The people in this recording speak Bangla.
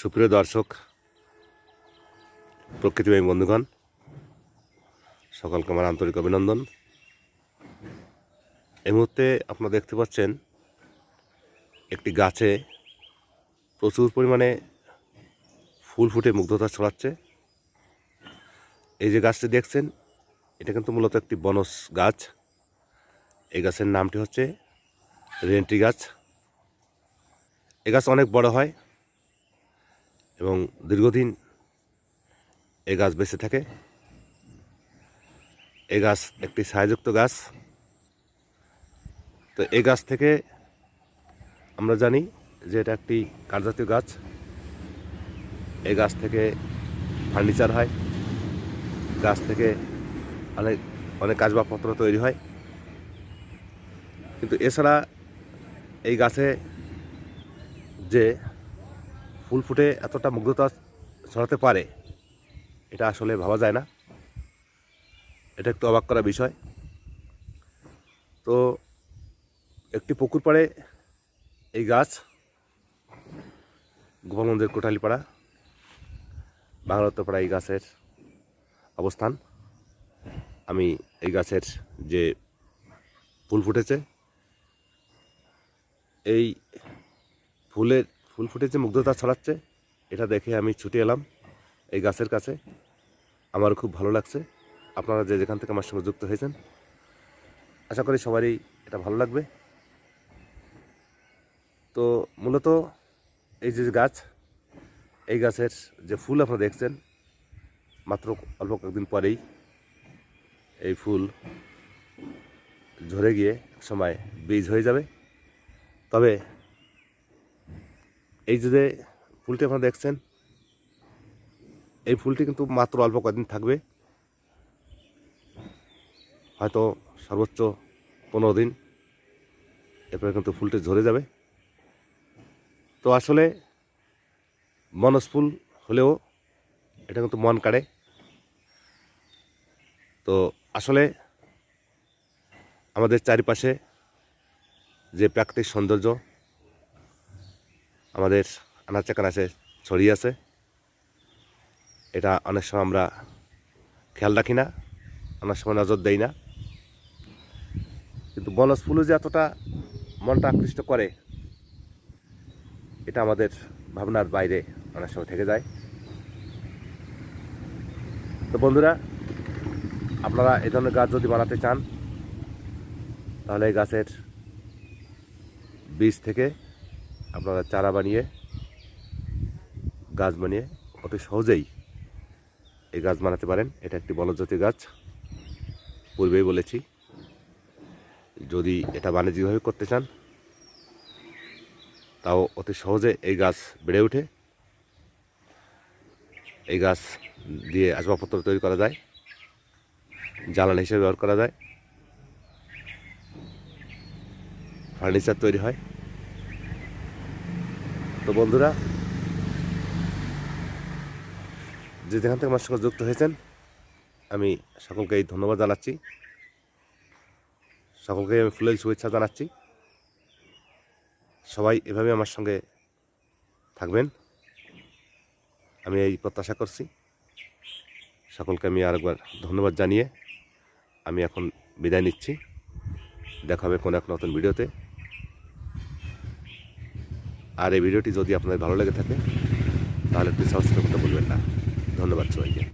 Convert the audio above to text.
সুপ্রিয় দর্শক প্রকৃতিপ্রেমী বন্ধুগণ, সকলকে আমার আন্তরিক অভিনন্দন। এই মুহূর্তে আপনারা দেখতে পাচ্ছেন, একটি গাছে প্রচুর পরিমাণে ফুল ফুটে মুগ্ধতা ছড়াচ্ছে। এই যে গাছটি দেখছেন, এটা কিন্তু মূলত একটি বনস গাছ। এই গাছের নামটি হচ্ছে রেন্টি গাছ। এই গাছ অনেক বড় হয়। এবং দীর্ঘদিন এই গাছ বেঁচে থাকে। এই গাছ একটি ছায়াযুক্ত গাছ। তো এই গাছ থেকে আমরা জানি যে এটা একটি কাঠজাতীয় গাছ। এই গাছ থেকে ফার্নিচার হয়। গাছ থেকে অনেক অনেক আসবাবপত্র তৈরি হয়। কিন্তু এছাড়া এই গাছে যে ফুল ফুটে এতটা মুগ্ধতা ছড়াতে পারে, এটা আসলে ভাবা যায় না। এটা একটু অবাক করা বিষয়। তো একটি পুকুর পাড়ে এই গাছ, গোপালগঞ্জের কোটালীপাড়া বাংলাত্তপাড়া এই গাছের অবস্থান। আমি এই গাছের যে ফুল ফুটেছে, এই ফুলের ফুল ফুটেছে, মুগ্ধতা ছড়াচ্ছে। এটা দেখে আমি ছুটে এলাম এই গাছের কাছে। আমার খুব ভালো লাগছে। আপনারা যে যেখান থেকে আমার সঙ্গে যুক্ত হয়েছেন, আশা করি সবারই এটা ভালো লাগবে। তো মূলত এই যে গাছ, এই গাছের যে ফুল আপনারা দেখছেন, মাত্র অল্প কয়েকদিন পরেই এই ফুল ঝরে গিয়ে সময় বীজ হয়ে যাবে। তবে এই যে ফুলটি আপনারা দেখছেন, এই ফুলটি কিন্তু মাত্র অল্প কদিন থাকবে। হয়তো সর্বোচ্চ পনেরো দিন, এরপরে কিন্তু ফুলটি ঝরে যাবে। তো আসলে মনস ফুল হলেও এটা কিন্তু মন কাড়ে। তো আসলে আমাদের চারিপাশে যে প্রাকৃতিক সৌন্দর্য আমাদের আনাচে কানাচে ছড়িয়ে আছে। এটা অনেক সময় আমরা খেয়াল রাখি না, অনেক সময় নজর দেই না। কিন্তু বনস ফুলও যে এতটা মনটা আকৃষ্ট করে, এটা আমাদের ভাবনার বাইরে অনেক সময় থেকে যায়। তো বন্ধুরা, আপনারা এই ধরনের গাছ যদি বানাতে চান, তাহলে এই গাছের বীজ থেকে আপনারা চারা বানিয়ে, গাছ বানিয়ে অতি সহজেই এই গাছ বানাতে পারেন। এটা একটি বনজাতীয় গাছ। পূর্বেই বলেছি, যদি এটা বাণিজ্যিকভাবে করতে চান, তাও অতি সহজে এই গাছ বেড়ে ওঠে। এই গাছ দিয়ে আসবাবপত্র তৈরি করা যায়, জ্বালানি হিসেবে ব্যবহার করা যায়, ফার্নিচার তৈরি হয়। তো বন্ধুরা, যে যেখান থেকে আমার সঙ্গে যুক্ত হয়েছেন, আমি সকলকে এই ধন্যবাদ জানাচ্ছি। সকলকে আমি ফুলের শুভেচ্ছা জানাচ্ছি। সবাই এভাবে আমার সঙ্গে থাকবেন। আমি এই প্রত্যাশা করছি। সকলকে আমি আরেকবার ধন্যবাদ জানিয়ে আমি এখন বিদায় নিচ্ছি। দেখা হবে কোনো এক নতুন ভিডিওতে। আর এই ভিডিওটি যদি আপনাদের ভালো লেগে থাকে, তাহলে একটু সাবস্ক্রাইব করতে বলবেন না। ধন্যবাদ সবাইকে।